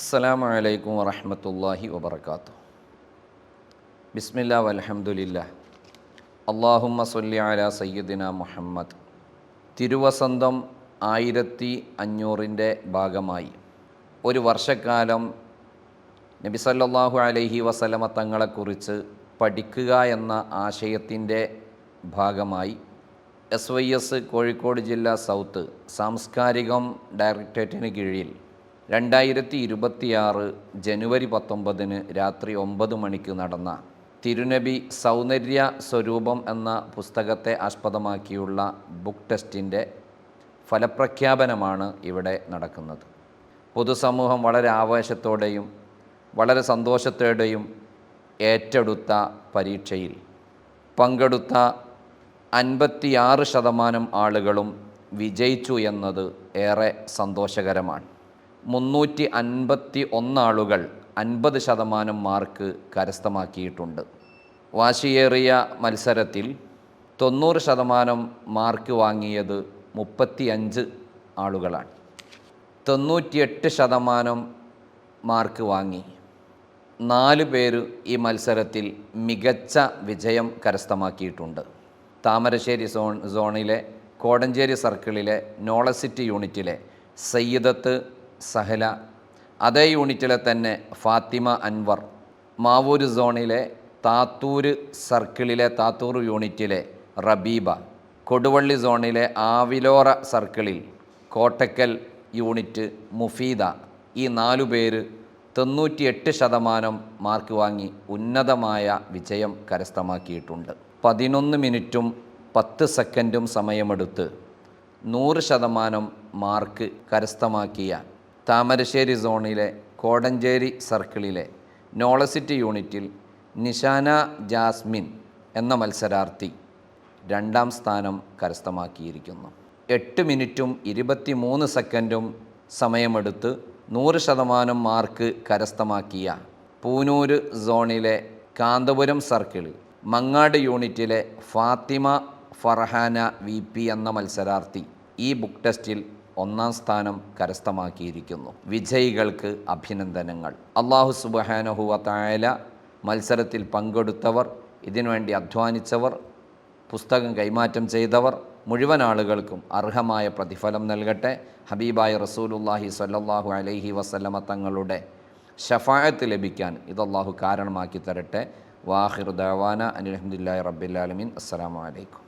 അസ്സലാമു അലൈക്കും വറഹമത്തല്ലാഹി വബർക്കാത്തു ബിസ്മില്ല വലഹമുല്ല അള്ളാഹുമ്മ സൊല്ലി അല സയ്യിദിന മുഹമ്മദ്. തിരുവസന്തം ആയിരത്തി അഞ്ഞൂറിന്റെ ഭാഗമായി. ഒരു വർഷക്കാലം നബി സല്ലല്ലാഹു അലൈഹി വസലമ തങ്ങളെക്കുറിച്ച് പഠിക്കുക എന്ന ആശയത്തിന്റെ ഭാഗമായി എസ് വൈ എസ് കോഴിക്കോട് ജില്ല സൗത്ത് സാംസ്കാരികം ഡയറക്ടറേറ്റിന് കീഴിൽ രണ്ടായിരത്തി ഇരുപത്തിയാറ് ജനുവരി പത്തൊമ്പതിന് രാത്രി ഒമ്പത് മണിക്ക് നടന്ന തിരുനബി സൗന്ദര്യ സ്വരൂപം എന്ന പുസ്തകത്തെ ആസ്പദമാക്കിയുള്ള ബുക്ക് ടെസ്റ്റിന്റെ ഫലപ്രഖ്യാപനമാണ് ഇവിടെ നടക്കുന്നത്. പൊതുസമൂഹം വളരെ ആവേശത്തോടെയും വളരെ സന്തോഷത്തോടെയും ഏറ്റെടുത്ത പരീക്ഷയിൽ പങ്കെടുത്ത അൻപത്തിയാറ് ശതമാനം ആളുകളും വിജയിച്ചു എന്നത് ഏറെ സന്തോഷകരമാണ്. മുന്നൂറ്റി അൻപത്തി ഒന്നാളുകൾ അൻപത് ശതമാനം മാർക്ക് കരസ്ഥമാക്കിയിട്ടുണ്ട്. വാശിയേറിയ മത്സരത്തിൽ തൊണ്ണൂറ് ശതമാനം മാർക്ക് വാങ്ങിയത് മുപ്പത്തിയഞ്ച് ആളുകളാണ്. തൊണ്ണൂറ്റിയെട്ട് ശതമാനം മാർക്ക് വാങ്ങി. നാല് പേര് ഈ മത്സരത്തിൽ മികച്ച വിജയം കരസ്ഥമാക്കിയിട്ടുണ്ട്. താമരശ്ശേരി സോൺ സോണിലെ കോടഞ്ചേരി സർക്കിളിലെ നോളസിറ്റി യൂണിറ്റിലെ സയ്യിദത്ത് സഹല. അതേ യൂണിറ്റിലെ തന്നെ ഫാത്തിമ അൻവർ മാവൂര് സോണിലെ താത്തൂര് സർക്കിളിലെ താത്തൂർ യൂണിറ്റിലെ റബീബ കൊടുവള്ളി സോണിലെ ആവിലോറ സർക്കിളിൽ കോട്ടക്കൽ യൂണിറ്റ് മുഫീദ ഈ നാലു പേര് തൊണ്ണൂറ്റിയെട്ട് ശതമാനം മാർക്ക് വാങ്ങി ഉന്നതമായ വിജയം കരസ്ഥമാക്കിയിട്ടുണ്ട്. പതിനൊന്ന് മിനിറ്റും പത്ത് സെക്കൻഡും സമയമെടുത്ത് നൂറ് ശതമാനം മാർക്ക് കരസ്ഥമാക്കിയ താമരശ്ശേരി സോണിലെ കോടഞ്ചേരി സർക്കിളിലെ നോളസിറ്റി യൂണിറ്റിൽ നിഷാന ജാസ്മിൻ എന്ന മത്സരാർത്ഥി രണ്ടാം സ്ഥാനം കരസ്ഥമാക്കിയിരിക്കുന്നു. എട്ട് മിനിറ്റും ഇരുപത്തി മൂന്ന് സെക്കൻഡും സമയമെടുത്ത് നൂറ് ശതമാനം മാർക്ക് കരസ്ഥമാക്കിയ പൂനൂര് സോണിലെ കാന്തപുരം സർക്കിളിൽ മങ്ങാട് യൂണിറ്റിലെ ഫാത്തിമ ഫർഹാന വി എന്ന മത്സരാർത്ഥി ഈ ബുക്ക് ടെസ്റ്റിൽ ഒന്നാം സ്ഥാനം കരസ്ഥമാക്കിയിരിക്കുന്നു. വിജയികൾക്ക് അഭിനന്ദനങ്ങൾ. അള്ളാഹു സുബഹാനഹുവ തായാല മത്സരത്തിൽ പങ്കെടുത്തവർ ഇതിനുവേണ്ടി അധ്വാനിച്ചവർ പുസ്തകം കൈമാറ്റം ചെയ്തവർ മുഴുവൻ ആളുകൾക്കും അർഹമായ പ്രതിഫലം നൽകട്ടെ. ഹബീബായ റസൂലുല്ലാഹി സ്വല്ലല്ലാഹു അലൈഹി വസല്ലമ തങ്ങളുടെ ഷഫായത്ത് ലഭിക്കാൻ ഇതല്ലാഹു കാരണമാക്കി തരട്ടെ. വാഹിർ ദവാന അനിൽഹമുല്ലാ റബ്ബിലാലമീൻ അസ്സലാമു അലൈക്കും.